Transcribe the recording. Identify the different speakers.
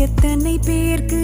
Speaker 1: எத்தனை பேர்க்கு